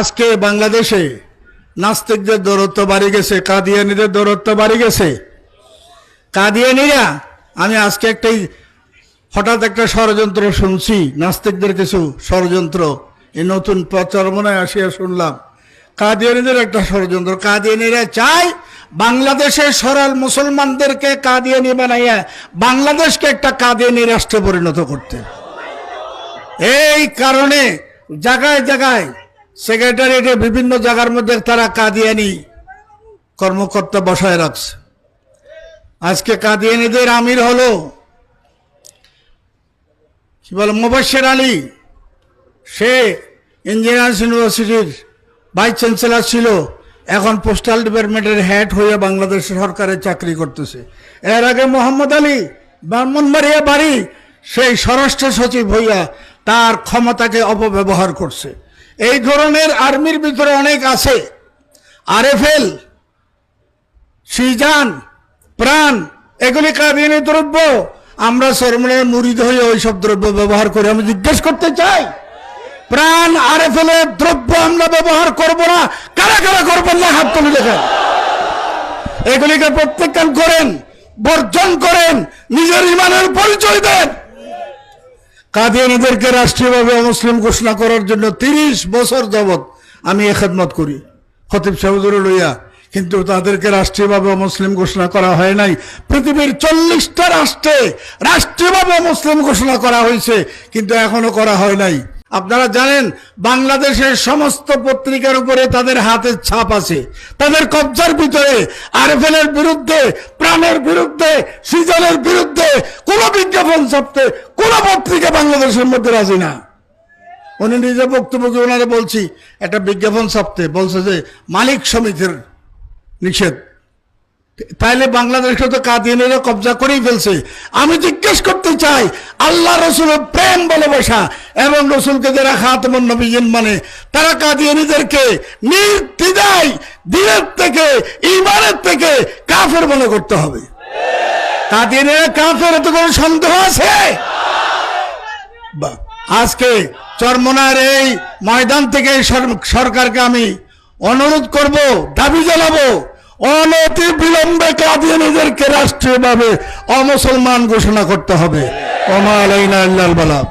আজকে বাংলাদেশে নাস্তিকদের দৌরত্ব বাড়ি গেছে, কাদিয়ানিদের দৌরত্ব বাড়ি গেছে। কাদিয়ানিরা, আমি আজকে একটাই হঠাৎ একটা ষড়যন্ত্র শুনছি, নাস্তিকদের কিছু ষড়যন্ত্র। এই নতুন প্রচারণায় আসিয়া শুনলাম। কাদিয়ানিদের একটা ষড়যন্ত্র। কাদিয়ানিরা চায় বাংলাদেশের সরল মুসলমানদেরকে কাদিয়ানি বানাইয়া বাংলাদেশকে একটা কাদিয়ানি রাষ্ট্রে পরিণত করতে। এই কারণে জায়গায় জায়গায় সেক্রেটারিয়েটে বিভিন্ন জায়গার মধ্যে তারা কাদিয়ানি, কর্মকর্তা বসায় রাখছে। আজকে কাদিয়ানিদের আমির হলো, কি বলে মোবাশ্বের আলী। সে ইঞ্জিনিয়ার্স ইউনিভার্সিটির ভাইস চ্যান্সেলর ছিল, এখন পোস্টাল ডিপার্টমেন্টের হেড হয়ে বাংলাদেশ সরকারের চাকরি করতেছে। এর আগে মোহাম্মদ আলী ব্রাহ্মণবাড়িয়া বাড়ি, সেই স্বরাষ্ট্র সচিব হইয়া তার ক্ষমতাকে অপব্যবহার করছে। এই ধরনের আর্মির ভিতরে অনেক আছে। আরএফএল, সিজান, প্রাণ, এগুলি কাদিয়ানি দ্রব্য। আমরা সরমনের মুড়িদ হয়ে ওইসব দ্রব্য ব্যবহার করে। আমি জিজ্ঞেস করতে চাই, প্রাণ আর ফেলে দ্রব্য আমরা ব্যবহার করব না? কারা কারা করবেন না? হাত তুলে দেখেন। এগুলিকে প্রত্যাখ্যান করেন, বর্জন করেন, নিজের ইমানের পরিচয় দেন। কাদিয়ানিদেরকে রাষ্ট্রীয়ভাবে মুসলিম ঘোষণা করার জন্য তিরিশ বছর যাবৎ আমি এ করি। খতিব সাহুদুর লইয়া। কিন্তু তাদেরকে রাষ্ট্রীয়ভাবে মুসলিম ঘোষণা করা হয় নাই। পৃথিবীর চল্লিশটা রাষ্ট্রে রাষ্ট্রীয়ভাবে মুসলিম ঘোষণা করা হয়েছে, কিন্তু এখনও করা হয় নাই। আপনারা জানেন, বাংলাদেশের সমস্ত পত্রিকার উপরে তাদের হাতের ছাপ আছে। তাদের কবজার ভিতরে আরএফএলের বিরুদ্ধে, প্রাণের বিরুদ্ধে, সিজনের বিরুদ্ধে কোন বিজ্ঞাপন ছাপতে কোন পত্রিকা বাংলাদেশের মধ্যে রাজি না। উনি নিজে বক্তব্যকে ওনারা বলছি, একটা বিজ্ঞাপন ছাপতে বলছে যে মালিক সমিতির নিষেধ। তাইলে বাংলাদেশে তো কাদিয়ানিরা কবজা করেই ফেলছে। আমি জিজ্ঞেস করতে চাই, আল্লাহ রসুলের প্রেম ভালোবাসা এবং রসুলকে যারা খাতমন নবীন মানে তারা কাদিয়ানিদেরকে নির্দিদায় দিনের থেকে ইমানের থেকে কাফের মনে করতে হবে। কাদিয়ানিরা কাফের এত কোনো সন্দেহ আছে। আজকে চরমনার এই ময়দান থেকে সরকারকে আমি অনুরোধ করব, দাবি জানাব, অনতি বিলম্বে কাদিয়ানিদেরকে রাষ্ট্রীয়ভাবে অমুসলমান ঘোষণা করতে হবে। ওমা আলাইনা ইল্লাল বালাগ